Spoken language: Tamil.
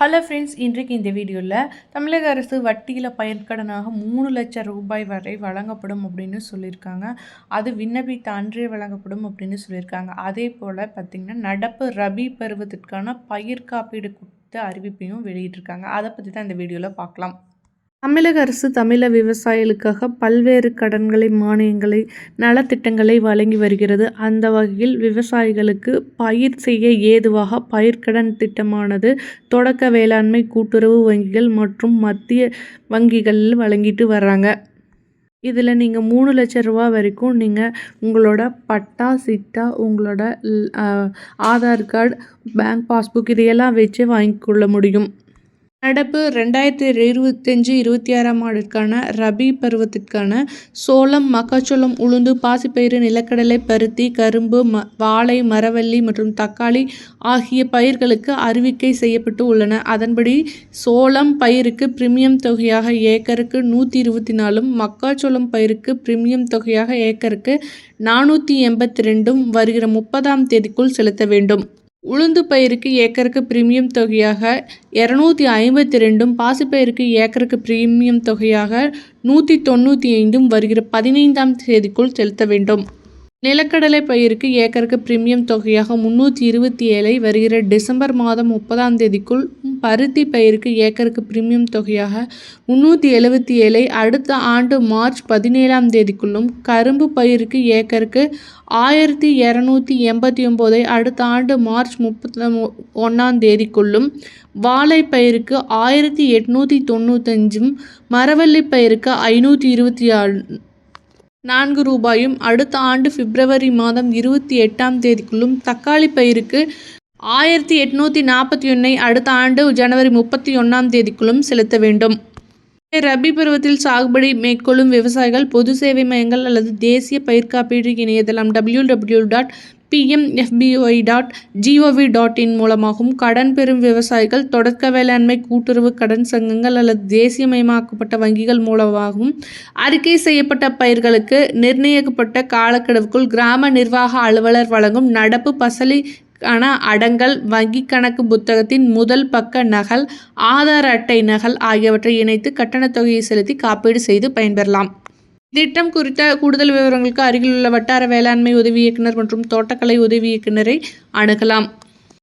ஹலோ ஃப்ரெண்ட்ஸ் இன்றைக்கு இந்த வீடியோவில் தமிழக அரசு வட்டியில் பயன்கடனாக மூணு லட்சம் ரூபாய் வரை வழங்கப்படும் அப்படின்னு சொல்லியிருக்காங்க. அது விண்ணப்பித்த அன்றே வழங்கப்படும் அப்படின்னு சொல்லியிருக்காங்க. அதே போல் பார்த்திங்கன்னா நடப்பு ரபி பருவத்திற்கான பயிர் காப்பீடு குறித்த அறிவிப்பையும் வெளியிட்டிருக்காங்க. அதை பற்றி தான் இந்த வீடியோவில் பார்க்கலாம். தமிழக அரசு தமிழக விவசாயிகளுக்காக பல்வேறு கடன்களை மானியங்களை நலத்திட்டங்களை வழங்கி வருகிறது. அந்த வகையில் விவசாயிகளுக்கு பயிர் செய்ய ஏதுவாக பயிர்க்கடன் திட்டமானது தொடக்க வேளாண்மை கூட்டுறவு வங்கிகள் மற்றும் மத்திய வங்கிகளில் வழங்கிட்டு வர்றாங்க. இதில் நீங்கள் மூணு லட்ச ரூபா வரைக்கும் நீங்கள் உங்களோட பட்டா சிட்டா உங்களோட ஆதார் கார்டு பேங்க் பாஸ்புக் இதையெல்லாம் வச்சு வாங்கிக்கொள்ள முடியும். நடப்பு ரெண்டாயிரத்தி இருபத்தஞ்சு இருபத்தி ஆறாம் ஆண்டிற்கான ரபி பருவத்திற்கான சோளம் மக்காச்சோளம் உளுந்து பாசிப்பயிறு நிலக்கடலை பருத்தி கரும்பு ம வாழை மரவள்ளி மற்றும் தக்காளி ஆகிய பயிர்களுக்கு அறிவிக்கை செய்யப்பட்டு உள்ளன. அதன்படி சோளம் பயிருக்கு பிரீமியம் தொகையாக ஏக்கருக்கு நூற்றி இருபத்தி நாலும் மக்காச்சோளம் பயிருக்கு பிரீமியம் தொகையாக ஏக்கருக்கு நானூற்றி எண்பத்தி ரெண்டும் வருகிற முப்பதாம் தேதிக்குள் செலுத்த வேண்டும். உளுந்து பயிருக்கு ஏக்கருக்கு பிரீமியம் தொகையாக இரநூத்தி ஐம்பத்தி ரெண்டும் பாசிப்பயிருக்கு ஏக்கருக்கு பிரீமியம் தொகையாக நூற்றி தொண்ணூற்றி ஐந்தும் வருகிற பதினைந்தாம் தேதிக்குள் செலுத்த வேண்டும். நிலக்கடலை பயிருக்கு ஏக்கருக்கு பிரீமியம் தொகையாக முன்னூற்றி இருபத்தி ஏழை வருகிற டிசம்பர் மாதம் முப்பதாம் தேதிக்குள் பருத்தி பயிருக்கு ஏக்கருக்கு பிரீமியம் தொகையாக முந்நூற்றி எழுபத்தி ஏழை அடுத்த ஆண்டு மார்ச் பதினேழாம் தேதிக்குள்ளும் கரும்பு பயிருக்கு ஏக்கருக்கு ஆயிரத்தி இரநூத்தி எண்பத்தி ஒம்போதை அடுத்த ஆண்டு மார்ச் முப்பத்தி ஒன்றாம் தேதிக்குள்ளும் வாழை பயிருக்கு ஆயிரத்தி எட்நூற்றி தொண்ணூத்தஞ்சும் மரவள்ளி பயிருக்கு ஐநூற்றி இருபத்தி ஆறு நான்கு ரூபாயும் அடுத்த ஆண்டு பிப்ரவரி மாதம் இருபத்தி எட்டாம் தேதிக்குள்ளும் தக்காளி பயிருக்கு ஆயிரத்தி எட்நூற்றி நாற்பத்தி ஒன்றை அடுத்த ஆண்டு ஜனவரி முப்பத்தி ஒன்றாம் தேதிக்குள்ளும் செலுத்த வேண்டும். ரபி பருவத்தில் சாகுபடி மேற்கொள்ளும் விவசாயிகள் பொது சேவை மையங்கள் அல்லது தேசிய பயிர் காப்பீடு இணையதளம் W W dot PMFBY dot GOV dot in மூலமாகவும் கடன் பெறும் விவசாயிகள் தொடக்க வேளாண்மை கூட்டுறவு கடன் சங்கங்கள் அல்லது தேசியமயமாக்கப்பட்ட வங்கிகள் மூலமாகவும் அறிக்கை செய்யப்பட்ட பயிர்களுக்கு நிர்ணயிக்கப்பட்ட காலக்கெடுவுக்குள் கிராம நிர்வாக அலுவலர் வழங்கும் நடப்பு பசலி கண அடங்கல் வங்கி கணக்கு புத்தகத்தின் முதல் பக்க நகல் ஆதார் அட்டை நகல் ஆகியவற்றை இணைத்து கட்டணத் தொகையை செலுத்தி காப்பீடு செய்து பயன்பெறலாம். திட்டம் குறித்த கூடுதல் விவரங்களுக்கு அருகிலுள்ள வட்டார வேளாண்மை உதவி இயக்குனர் மற்றும் தோட்டக்கலை உதவி இயக்குனரை அணுகலாம்.